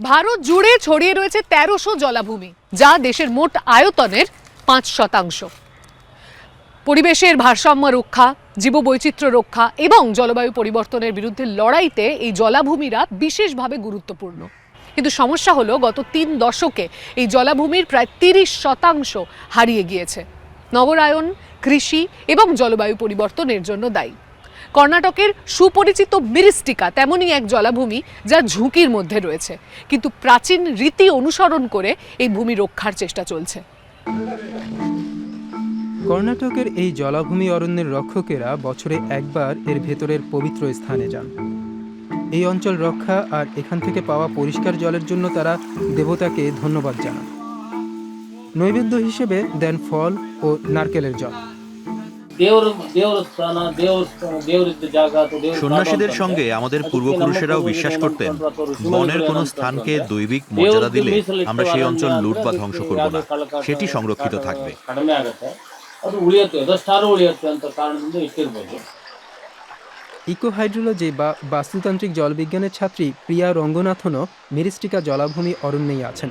ভারত জুড়ে ছড়িয়ে রয়েছে তেরোশো জলাভূমি, যা দেশের মোট আয়তনের পাঁচ শতাংশ। পরিবেশের ভারসাম্য রক্ষা, জীববৈচিত্র্য রক্ষা এবং জলবায়ু পরিবর্তনের বিরুদ্ধে লড়াইতে এই জলাভূমিরা বিশেষভাবে গুরুত্বপূর্ণ। কিন্তু সমস্যা হলো, গত তিন দশকে এই জলাভূমির প্রায় তিরিশ শতাংশ হারিয়ে গিয়েছে। নগরায়ন, কৃষি এবং জলবায়ু পরিবর্তনের জন্য দায়ী। কর্ণাটকের সুপরিচিত মিরিস্টিকা তেমনই এক জলাভূমি যা ঝুঁকির মধ্যে রয়েছে। কিন্তু প্রাচীন রীতি অনুসরণ করে এই ভূমি রক্ষার চেষ্টা চলছে। কর্ণাটকের এই জলাভূমি অরণ্যের রক্ষকেরা বছরে একবার এর ভেতরের পবিত্র স্থানে যান। এই অঞ্চল রক্ষা আর এখান থেকে পাওয়া পরিষ্কার জলের জন্য তারা দেবতাকে ধন্যবাদ জানান। নৈবেদ্য হিসেবে দেন ফল ও নারকেলের জল। সন্ন্যাসীদের সঙ্গে আমাদের পূর্বপুরুষেরাও বিশ্বাস করতেন বনের কোন স্থানকে দৈবিক মর্যাদা দিলে আমরা সেই অঞ্চল লুট বা ধ্বংস করব না। সেটি সংরক্ষিত থাকবে। ইকোহাইড্রোলজি বা বাস্তুতান্ত্রিক জলবিজ্ঞানের ছাত্রী প্রিয়া রঙ্গনাথনও মেরিস্টিকা জলাভূমি অরণ্যেই আছেন।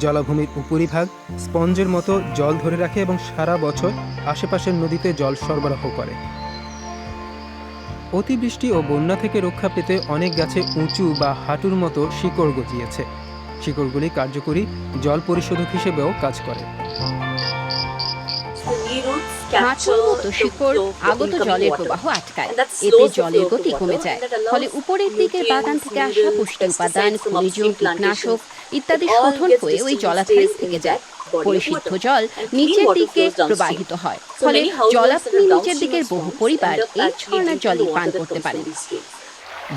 জলাভূমির উপরিভাগ স্পঞ্জের মতো জল ধরে রাখে এবং সারা বছর আশেপাশের নদীতে জল সরবরাহ করে। অতিবৃষ্টি ও বন্যা থেকে রক্ষা পেতে অনেক গাছে উঁচু বা হাঁটুর মতো শিকড় গজিয়েছে। শিকড়গুলি কার্যকরী জল পরিশোধক হিসেবেও কাজ করে। মতো শিকড় আগত জলের প্রবাহ আটকায়। এতে জলের গতি কমে যায়। ফলে উপরের দিকের বাগান থেকে আসা পুষ্টি উপাদান খনিজ কীটনাশক ইত্যাদি শোধন হয়ে ওই জলাধারে থেকে যায়। পরিশুদ্ধ জল নিচের দিকে প্রবাহিত হয়। ফলে জলাভূমি নিচের দিকের বহু পরিবার এই ঝর্ণার জলই পান করতে পারে।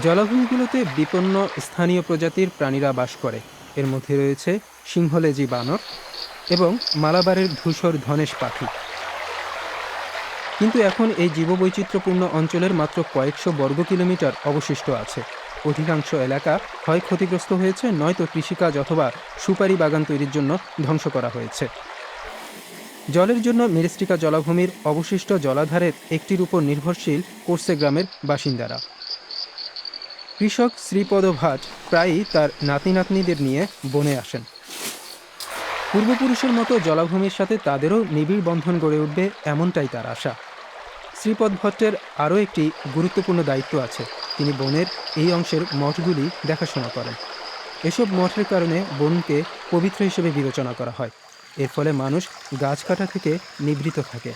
জলাভূমিগুলোতে বিপন্ন স্থানীয় প্রজাতির প্রাণীরা বাস করে। এর মধ্যে রয়েছে সিংহলেজি বানর এবং মালাবারের ধূসর ধনেশ পাখি। কিন্তু এখন এই জীববৈচিত্র্যপূর্ণ অঞ্চলের মাত্র কয়েকশো বর্গ কিলোমিটার অবশিষ্ট আছে। অধিকাংশ এলাকা হয় ক্ষতিগ্রস্ত হয়েছে, নয়তো কৃষিকাজ অথবা সুপারি বাগান তৈরির জন্য ধ্বংস করা হয়েছে। জলের জন্য মেরিস্টিকা জলাভূমির অবশিষ্ট জলাধারের একটির উপর নির্ভরশীল কোর্সে গ্রামের বাসিন্দারা। কৃষক শ্রীপদ ভাট প্রায়ই তার নাতি নাতনিদের নিয়ে বনে আসেন। পূর্বপুরুষের মতো জলাভূমির সাথে তাদেরও নিবিড় বন্ধন গড়ে উঠবে এমনটাই তার আশা। শ্রীপদ ভট্টের আরও একটি গুরুত্বপূর্ণ দায়িত্ব আছে। তিনি বনের এই অংশের মঠগুলি দেখাশোনা করেন। এসব মঠের কারণে বনকে পবিত্র হিসেবে বিবেচনা করা হয়। এর ফলে মানুষ গাছ কাটা থেকে নিবৃত থাকে।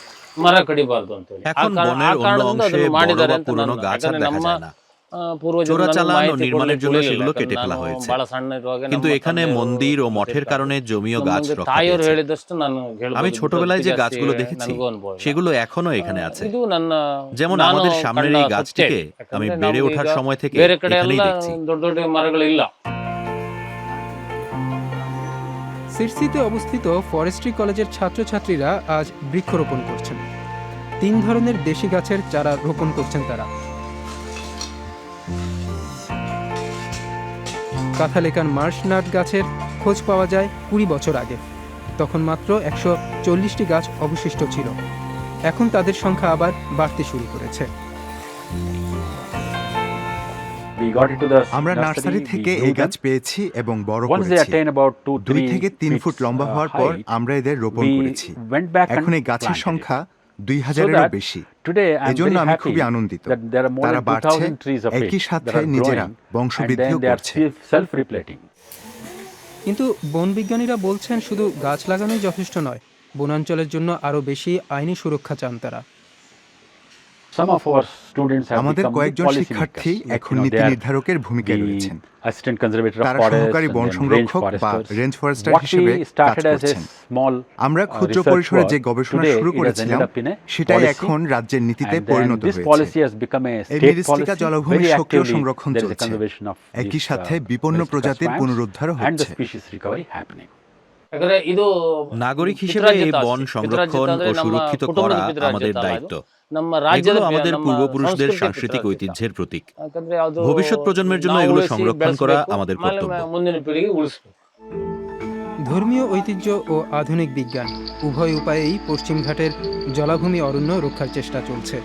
এখন বনের অন্য অংশে বড় বা পুরনো গাছ আর দেখা যায় না। কিন্তু এখানে মন্দির ও মঠের কারণে জমিও গাছ আমি ছোটবেলায় যে গাছগুলো দেখেছি সেগুলো এখনও এখানে আছে। যেমন আমাদের সামনের এই গাছটিকে আমি বেড়ে ওঠার সময় থেকে এখানেই দেখছি। সিরসিতে অবস্থিত ফরেস্ট্রি কলেজের ছাত্রছাত্রীরা আজ বৃক্ষরোপণ করছেন। তিন ধরনের দেশি গাছের চারা রোপণ করছেন তারা। কাঁথালেকান মার্শ নাট গাছের খোঁজ পাওয়া যায় কুড়ি বছর আগে। তখন মাত্র একশো চল্লিশটি গাছ অবশিষ্ট ছিল। এখন তাদের সংখ্যা আবার বাড়তে শুরু করেছে। আমরা নার্সারি থেকে এই গাছ পেয়েছি এবং বড় করেছি। দুই থেকে তিন ফুট লম্বা uh, হওয়ার পর আমরা এদের রোপণ করেছি। এখন এই গাছের সংখ্যা দুই হাজারেরও বেশি। এজন্য আমি খুবই আনন্দিত। তারা বাড়ছে 2,000 trees of একই সাথে নিজেরা বংশবৃদ্ধিও করছে। কিন্তু বন বিজ্ঞানীরা বলছেন শুধু গাছ লাগানোই যথেষ্ট নয় বনাঞ্চলের জন্য আরও বেশি আইনি সুরক্ষা চান তারা। আমাদের কয়েকজন শিক্ষার্থী এখন নীতি নির্ধারকের ভূমিকায় রয়েছেন। তারা সহকারী বন সংরক্ষক বা রেঞ্জ ফরেস্টার হিসেবে কাজ করছেন। আমরা ক্ষুদ্র পরিসরে যে গবেষণা শুরু করেছিলাম সেটাই এখন রাজ্যের নীতিতে পরিণত হয়েছে। এডিরিস্টিকা জলাভূমির সক্রিয় সংরক্ষণ চলছে। একই সাথে বিপন্ন প্রজাতির পুনরুদ্ধার হচ্ছে। নাগরিক হিসেবে এই বন সংরক্ষণ ও সুরক্ষিত করা আমাদের দায়িত্ব। ನಮ್ಮ ರಾಜ್ಯದ এগুলো আমাদের ನಮ್ಮ পূর্বপুরুষদের ಸಂಸ್ಕೃತಿಯ সাংস্কৃতিক ಪಿತೃರಾಜ್ಯತೆ. ঐতিহ্যের প্রতীক ಯಾಕಂದ್ರೆ ಅದು ভবিষ্যৎ প্রজন্মের জন্য ನಾವು এগুলো ಉಳಿಸಿ, সংরক্ষণ করা ಬೆಳೆಸ್ಬೇಕು, আমাদের ಆಮೇಲೆ কর্তব্য। ಮುಂದಿನ ಪೀಳಿಗೆಗೆ ಉಳಿಸ್ಬೇಕು ধর্মীয় ঐতিহ্য ও আধুনিক বিজ্ঞান উভয় উপায়েই পশ্চিমঘাটের জলাভূমি অরণ্য রক্ষার চেষ্টা চলছে